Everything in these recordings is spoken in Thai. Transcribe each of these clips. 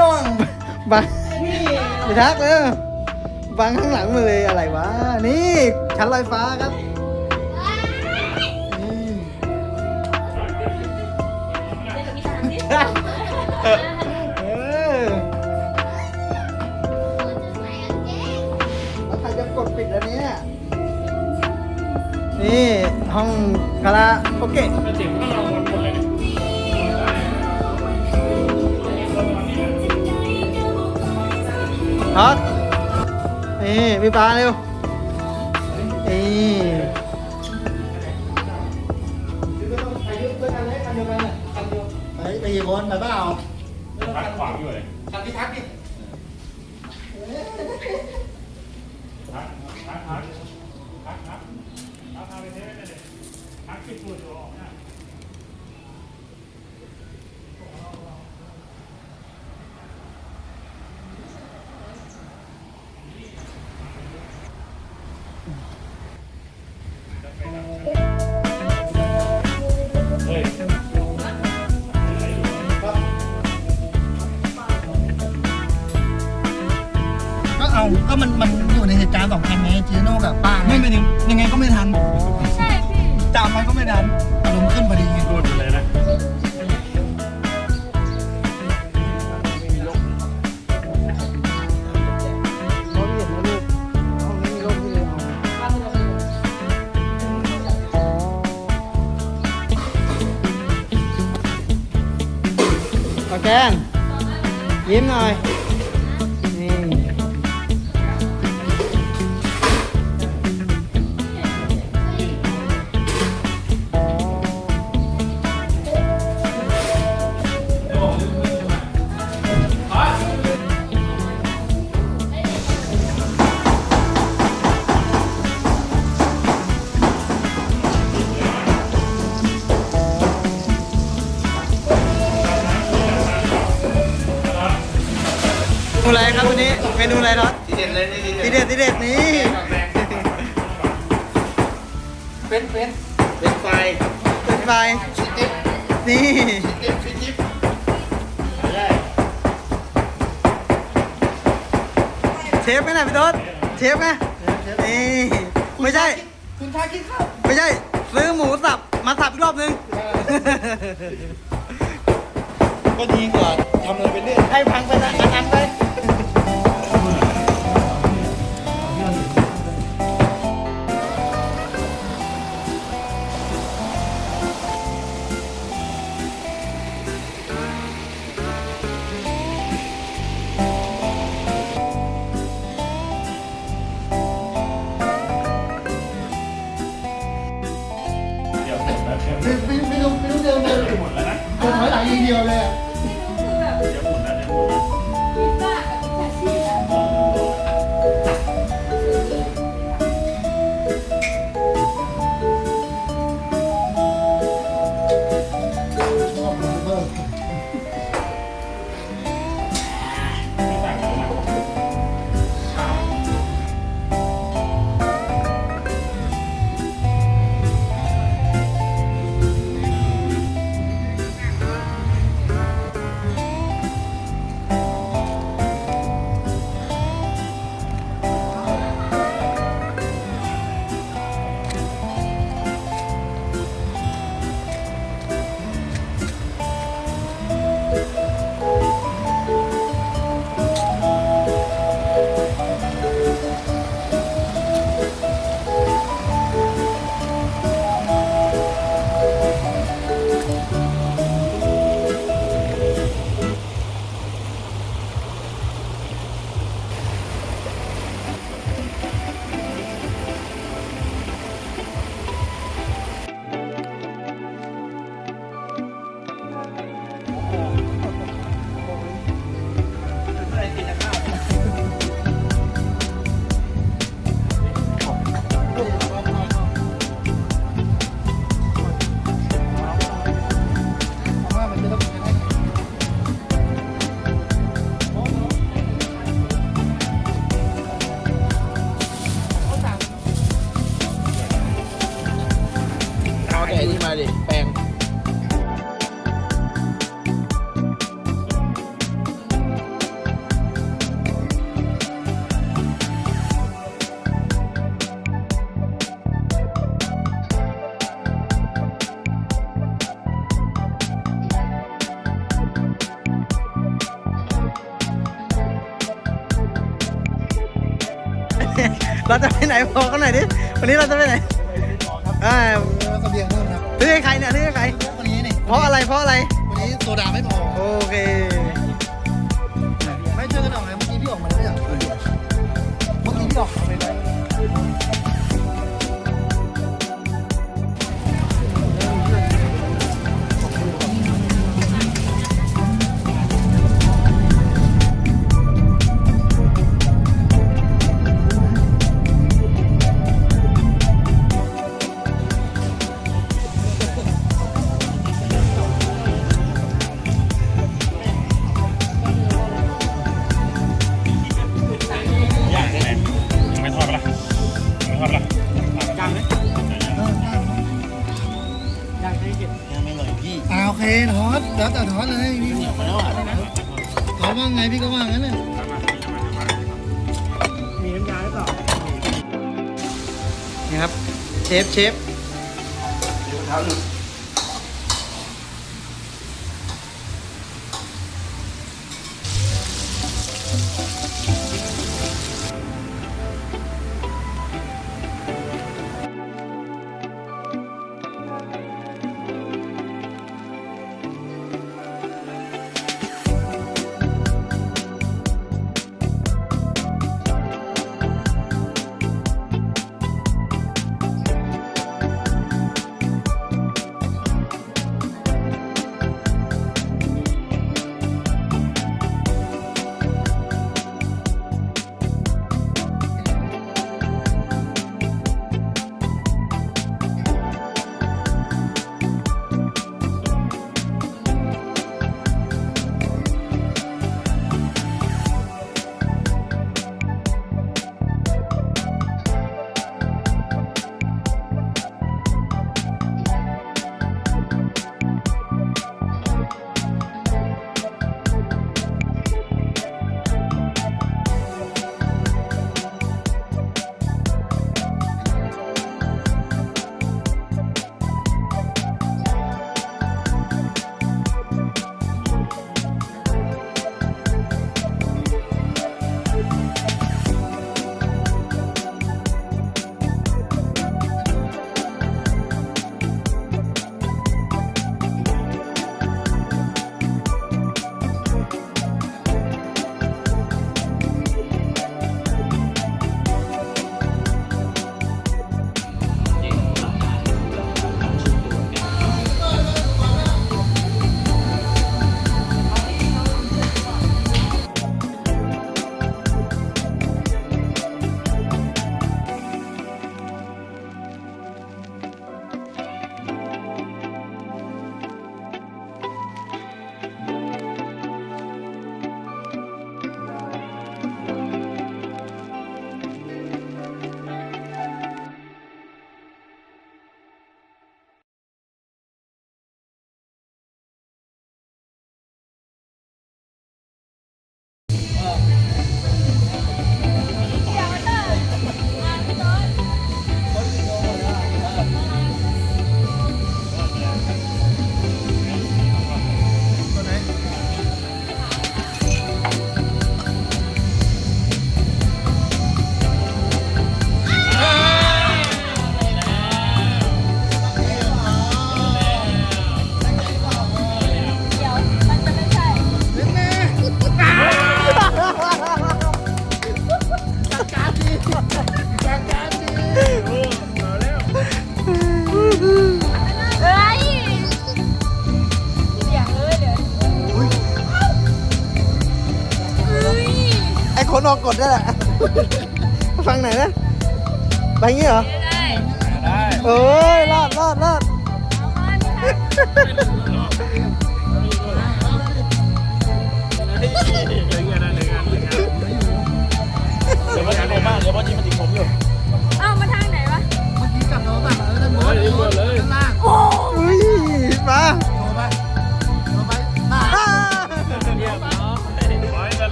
น้องบังไปทักเลยบังข้างหลังมาเลยอะไรวะ นี่ชั้นลอยฟ้าครับนี่เออแล้วใครจะกดปิดอันเนี้ยนี่ห้องคาราโอเกะ ท็อตนี่มีปลาเร็วนี่ไปไปกี่คนไปเปล่าทักขวางอยู่เลยทักพี่ทักดิ ก็เอาก็มันมันอยู่ในเหตุการณ์สองคันไงจีโน่กับป้าไม่ไม่ถึงยังไงก็ไม่ทันใช่พี่จับมันก็ไม่ทันอารมณ์ขึ้นพอดีไงโดนอยู่เลยนะเขาเห็นนะลูกห้องนี้มีร่มที่เลยเอาโอเคยิ้มหน่อย เป็นเป็นเป็นไฟเป็นไฟชิดจิ๊บนี่จิ๊บชิดจิ๊บได้เชฟไหมนะพี่ต้นเชฟไหมนี่ไม่ใช่ คุณชายกินข้าวไม่ใช่ ซื้อหมูสับมาสับอีกรอบนึงก็ดีกว่าทำอะไรไปเรื่อยให้พังไปนะอันๆไป เราจะไปไหนบอกกันหน่อยดิ วันนี้เราจะไปไหนอ่าแล้วเสบียงเพิ่มครับซื้อให้ใครเนี่ยซื้อให้ใคร วันนี้นี่เพราะอะไร เพราะอะไร วันนี้โซดาไม่พอ โอเค ไม่เจอกันหน่อยเมื่อกี้พี่ออกมาแล้วอย่างเมื่อกี้พี่ออกมาไปแล้ว ฟเชฟเท้ง นอกกดได้แหละ ฟังไหนนะ ไปงี้เหรอ ได้ได้เอ้ยรอดรอดรอดเดี๋ยวว่าจะโมบ้าเดี๋ยวว่าจะ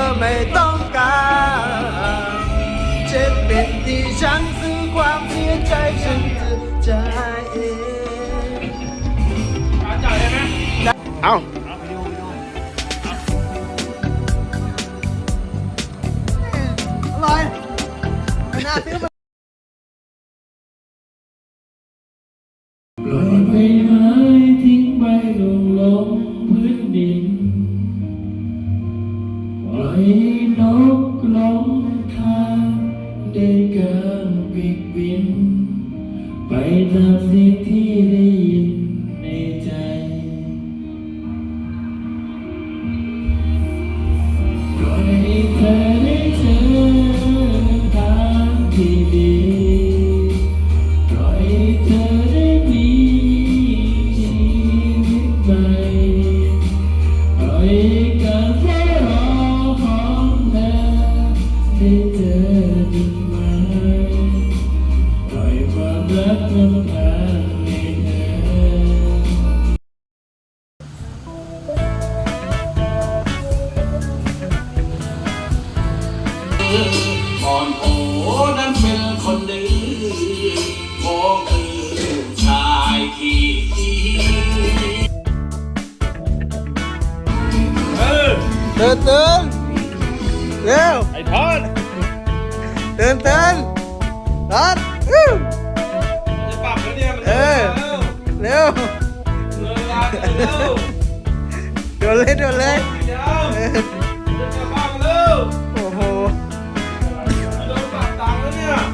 ธอไม่ต้องการจะเป็นที่ฉันซื้อความเสียใจฉันจะจ่ายเองเอาอะไรไม่น่าซื้อ Love the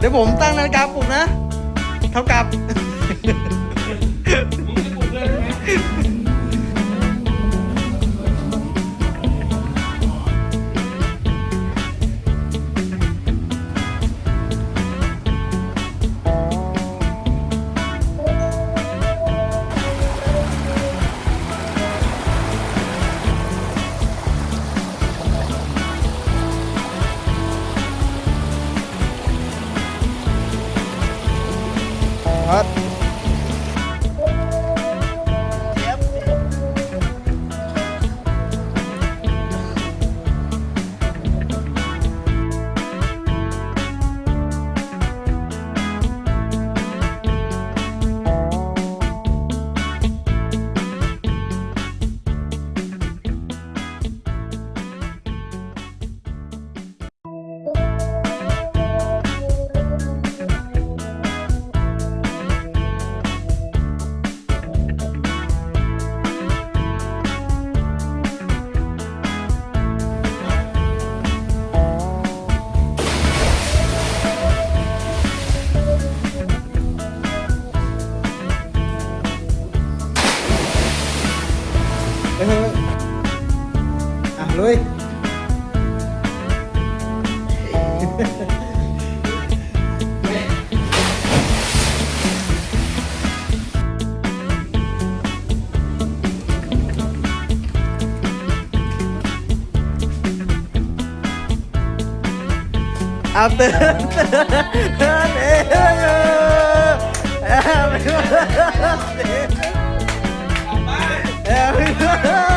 เดี๋ยวผมตั้งนาฬิกาปลุกนะ เท่ากับ What? หลุดเอ